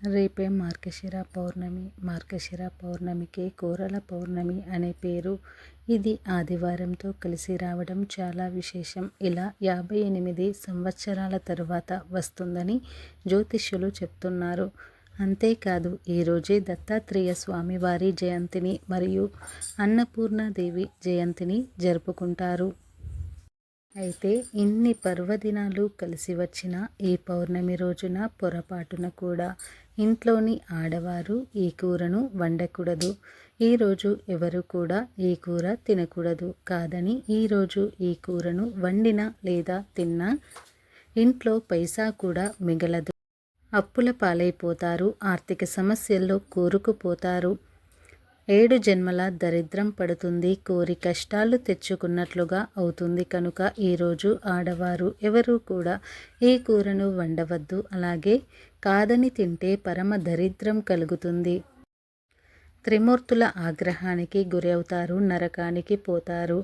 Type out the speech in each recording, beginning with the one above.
రేపే మార్గశిర పౌర్ణమి. మార్గశిర పౌర్ణమికి కూరల పౌర్ణమి అనే పేరు. ఇది ఆదివారంతో కలిసి రావడం చాలా విశేషం. ఇలా యాభై ఎనిమిది సంవత్సరాల తరువాత వస్తుందని జ్యోతిష్యులు చెప్తున్నారు. అంతేకాదు ఈరోజే దత్తాత్రేయ స్వామివారి జయంతిని మరియు అన్నపూర్ణాదేవి జయంతిని జరుపుకుంటారు. అయితే ఇన్ని పర్వదినాలు కలిసి వచ్చిన ఈ పౌర్ణమి రోజున పొరపాటున కూడా ఇంట్లోని ఆడవారు ఈ కూరను వండకూడదు. ఈరోజు ఎవరు కూడా ఈ కూర తినకూడదు. కాదని ఈరోజు ఈ కూరను వండిన లేదా తిన్నా ఇంట్లో పైసా కూడా మిగలదు. అప్పుల పాలైపోతారు. ఆర్థిక సమస్యల్లో కూరుకుపోతారు. ఏడు జన్మల దరిద్రం పడుతుంది. కోరి కష్టాలు తెచ్చుకున్నట్లుగా అవుతుంది కనుక ఈరోజు ఆడవారు ఎవరూ కూడా ఈ కూరను వండవద్దు. అలాగే కాదని తింటే పరమ దరిద్రం కలుగుతుంది. త్రిమూర్తుల ఆగ్రహానికి గురి అవుతారు నరకానికి పోతారు.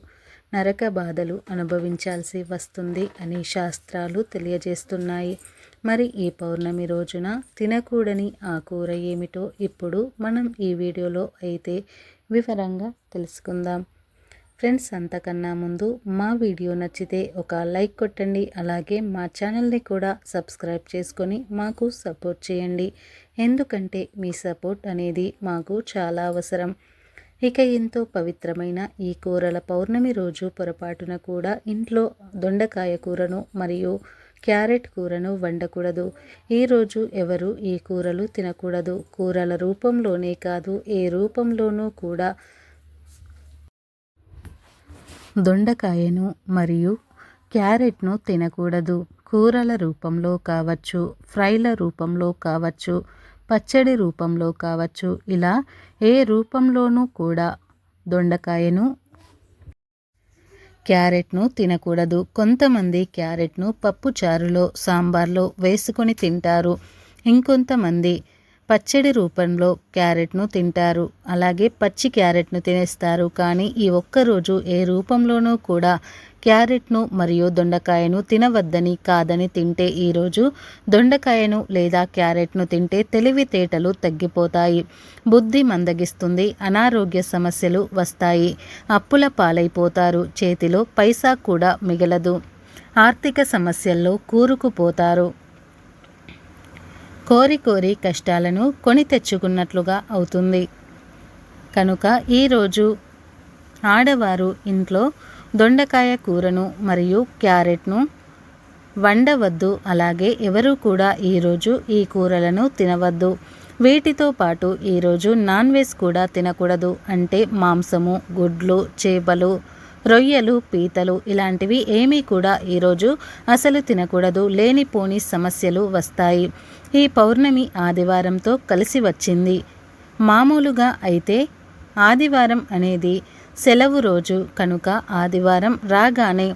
నరక బాధలు అనుభవించాల్సి వస్తుంది అని శాస్త్రాలు తెలియజేస్తున్నాయి. మరి ఈ పౌర్ణమి రోజున తినకూడని ఆ కూర ఏమిటో ఇప్పుడు మనం ఈ వీడియోలో అయితే వివరంగా తెలుసుకుందాం. ఫ్రెండ్స్ అంతకన్నా ముందు మా వీడియో నచ్చితే ఒక లైక్ కొట్టండి అలాగే మా ఛానల్ని కూడా సబ్స్క్రైబ్ చేసుకొని మాకు సపోర్ట్ చేయండి. ఎందుకంటే మీ సపోర్ట్ అనేది మాకు చాలా అవసరం. ఇక ఎంతో పవిత్రమైన ఈ కూరల పౌర్ణమి రోజు పొరపాటున కూడా ఇంట్లో దొండకాయ కూరను మరియు క్యారెట్ కూరను వండకూడదు. ఈరోజు ఎవరు ఈ కూరలు తినకూడదు? కూరల రూపంలోనే కాదు ఏ రూపంలోనూ కూడా. దొండకాయను మరియు క్యారెట్ను తినకూడదు. కూరల రూపంలో కావచ్చు ఫ్రైల రూపంలో కావచ్చు పచ్చడి రూపంలో కావచ్చు ఇలా ఏ రూపంలోనూ కూడా. దొండకాయను క్యారెట్ను తినకూడదు. కొంతమంది క్యారెట్ను పప్పు చారులో సాంబార్లో వేసుకొని తింటారు. ఇంకొంతమంది పచ్చడి రూపంలో క్యారెట్ను తింటారు. అలాగే పచ్చి క్యారెట్ను తినేస్తారు. కానీ ఈ ఒక్కరోజు ఏ రూపంలోనూ కూడా క్యారెట్ను మరియు దొండకాయను తినవద్దని కాదని తింటే ఈరోజు దొండకాయను లేదా క్యారెట్ను తింటే తెలివితేటలు తగ్గిపోతాయి. బుద్ధి మందగిస్తుంది. అనారోగ్య సమస్యలు వస్తాయి. అప్పుల పాలైపోతారు. చేతిలో పైసా కూడా మిగలదు. ఆర్థిక సమస్యల్లో కూరుకుపోతారు. కోరి కోరి కష్టాలను కొని తెచ్చుకున్నట్లుగా అవుతుంది. కనుక ఈరోజు ఆడవారు ఇంట్లో దొండకాయ కూరను మరియు క్యారెట్ను వండవద్దు. అలాగే ఎవరు కూడా ఈరోజు ఈ కూరలను తినవద్దు. వీటితో పాటు ఈరోజు నాన్ వెజ్ కూడా తినకూడదు. అంటే మాంసము గుడ్లు చేపలు రొయ్యలు పీతలు ఇలాంటివి ఏమీ కూడా ఈరోజు అసలు తినకూడదు లేనిపోని సమస్యలు వస్తాయి. ఈ పౌర్ణమి ఆదివారంతో కలిసి వచ్చింది. మామూలుగా అయితే ఆదివారం అనేది సెలవు రోజు కనుక ఆదివారం రాగానే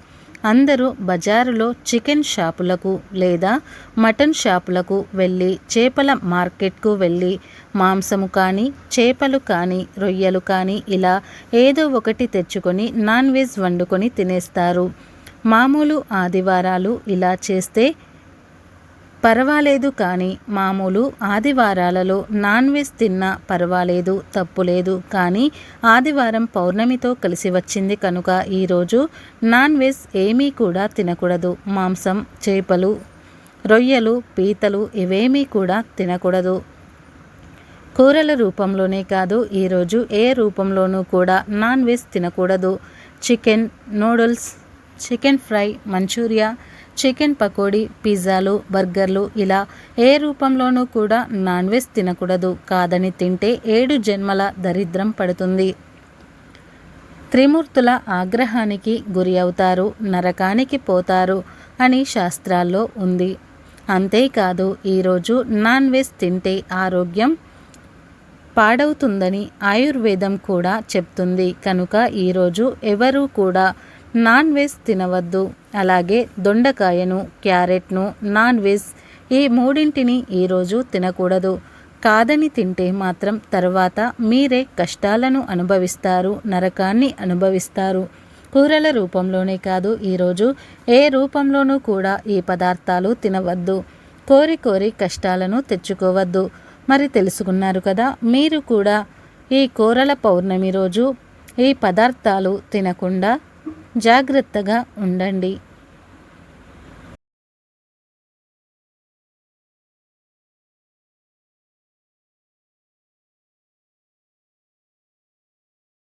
అందరూ బజారులో చికెన్ షాపులకు లేదా మటన్ షాపులకు వెళ్ళి చేపల మార్కెట్కు వెళ్ళి మాంసము కానీ చేపలు కానీ రొయ్యలు కానీ ఇలా ఏదో ఒకటి తెచ్చుకొని నాన్ వెజ్ వండుకొని తినేస్తారు. మామూలు ఆదివారాలు ఇలా చేస్తే పర్వాలేదు కానీ మామూలు ఆదివారాలలో నాన్ వెజ్ తిన్నా పర్వాలేదు తప్పులేదు. కానీ ఆదివారం పౌర్ణమితో కలిసి వచ్చింది కనుక ఈరోజు నాన్ వెజ్ ఏమీ కూడా తినకూడదు. మాంసం చేపలు రొయ్యలు పీతలు ఇవేమీ కూడా తినకూడదు. కూరల రూపంలోనే కాదు ఈరోజు ఏ రూపంలోనూ కూడా నాన్ వెజ్ తినకూడదు. Chicken noodles chicken fry manchurian chicken pakodi పిజ్జాలు బర్గర్లు ఇలా ఏ రూపంలోనూ కూడా నాన్ వెజ్ తినకూడదు. కాదని తింటే ఏడు జన్మల దరిద్రం పడుతుంది. త్రిమూర్తుల ఆగ్రహానికి గురి అవుతారు నరకానికి పోతారు అని శాస్త్రాల్లో ఉంది. అంతేకాదు ఈరోజు నాన్ వెజ్ తింటే ఆరోగ్యం పాడవుతుందని ఆయుర్వేదం కూడా చెప్తుంది. కనుక ఈరోజు ఎవరూ కూడా నాన్ వెజ్ తినవద్దు. అలాగే దొండకాయను క్యారెట్ను నాన్ వెజ్ ఈ మూడింటిని ఈరోజు తినకూడదు. కాదని తింటే మాత్రం తర్వాత మీరే కష్టాలను అనుభవిస్తారు నరకాన్ని అనుభవిస్తారు. కూరల రూపంలోనే కాదు ఈరోజు ఏ రూపంలోనూ కూడా ఈ పదార్థాలు తినవద్దు. కోరి కోరి కష్టాలను తెచ్చుకోవద్దు. మరి తెలుసుకున్నారు కదా మీరు కూడా ఈ కోరల పౌర్ణమి రోజు ఈ పదార్థాలు తినకుండా జాగ్రత్తగా ఉండండి.